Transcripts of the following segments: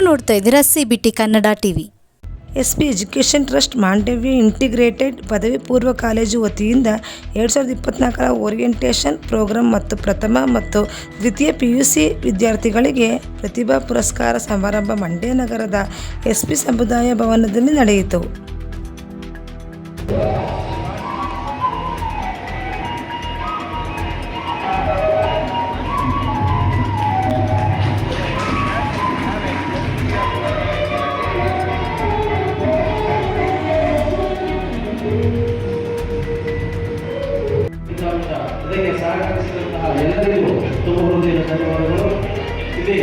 ನೋಡ್ತಾ ಇದ್ದೀರಾ C B T Kannada TV S P education trust Mandavya integrated ಪದವಿ ಪೂರ್ವ ಕಾಲೇಜು ವತಿಯಿಂದ ಎರಡು ಸಾವಿರದ ಇಪ್ಪತ್ನಾಲ್ಕರ ಓರಿಯೆಂಟೇಷನ್ ಪ್ರೋಗ್ರಾಂ ಮತ್ತು ಪ್ರಥಮ ಮತ್ತು ದ್ವಿತೀಯ ಪಿ ಯು ಸಿ ವಿದ್ಯಾರ್ಥಿಗಳಿಗೆ ಪ್ರತಿಭಾ ಪುರಸ್ಕಾರ ಸಮಾರಂಭ ಮಂಡ್ಯ ನಗರದ ಎಸ್ ಪಿ ಸಮುದಾಯ ಭವನದಲ್ಲಿ ನಡೆಯಿತು. ಇದಕ್ಕೆ ಸಹಕರಿಸಿದಂತಹ ಎಲ್ಲರಿಗೂ ತುಂಬ ಹೃದಯದ ಧನ್ಯವಾದಗಳು. ಇಲ್ಲಿ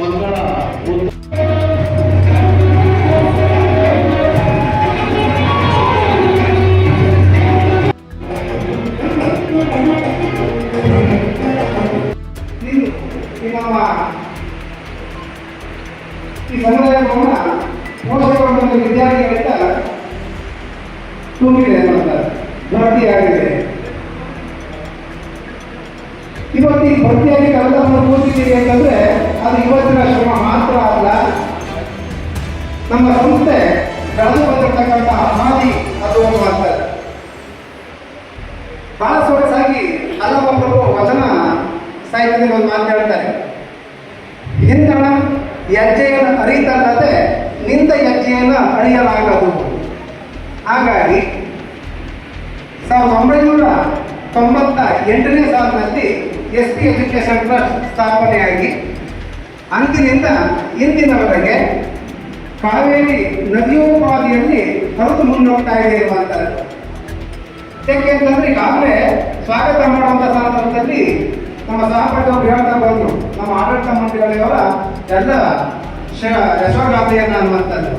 ಮಕ್ಕಳ ಇದು ಈ ನಮ್ಮ ಈ ಸಮುದಾಯ ಭವನ ಮೋಸಗೊಂಡ ವಿದ್ಯಾರ್ಥಿಗಳಿಂದ ತುಂಬಿದೆ ಅಂತ. ಭರ್ತಿಯಾಗಿದೆ ಇವತ್ತು ಈ ಭರ್ತಿಯಾಗಿ ಕಳೆದವನ್ನು ಕೂತಿದ್ದೀರಿ ಅಂತಂದ್ರೆ ಅದು ಇವತ್ತಿನ ಶ್ರಮ ಮಾತ್ರ ಅಲ್ಲ. ನಮ್ಮ ಸಂಸ್ಥೆ ಬೆಳೆದು ಬಂದಿರತಕ್ಕಂತಹ ಹಾದಿ ಅದು ಅನ್ನುವಂಥದ್ದು ಬಹಳ ಸೊಗಸಾಗಿ ಹಲವೊಬ್ಬರು ವಚನ ಸಾಹಿತ್ಯದಲ್ಲಿ ಒಂದು ಮಾತು ಹೇಳ್ತಾರೆ. ಹಿಂದಣ ಹೆಜ್ಜೆಯನ್ನು ಅರಿತಲ್ಲದೆ ನಿಂತ ಹೆಜ್ಜೆಯನ್ನು ಅಳಿಯಲಾಗದು. ಹಾಗಾಗಿ ಸಾವಿರದ ಒಂಬೈನೂರ ತೊಂಬತ್ತ ಎಂಟನೇ ಸಾಲಿನಲ್ಲಿ ಎಸ್ ಪಿ ಎಜುಕೇಷನ್ ಟ್ರಸ್ಟ್ ಸ್ಥಾಪನೆಯಾಗಿ ಅಂದಿನಿಂದ ಇಂದಿನವರೆಗೆ ಕಾವೇರಿ ನದಿಯೋಪಾದಿಯಲ್ಲಿ ಹೊರತು ಮುನ್ನೋಗ್ತಾ ಇದೆ ಇರುವಂಥದ್ದು ಯಾಕೆ ಅಂತಂದರೆ ಈಗಾಗಲೇ ಸ್ವಾಗತ ಮಾಡುವಂಥ ಸಂದರ್ಭದಲ್ಲಿ ನಮ್ಮ ಸಹಪಾಠಿಯವರು ಹೇಳ್ತಾ ಬಂದ್ರು, ನಮ್ಮ ಆಡಳಿತ ಮಂಡಳಿಯವರ ಎಲ್ಲ ಯಶೋಗಾಥೆಯನ್ನ ಅನ್ನುವಂಥದ್ದು.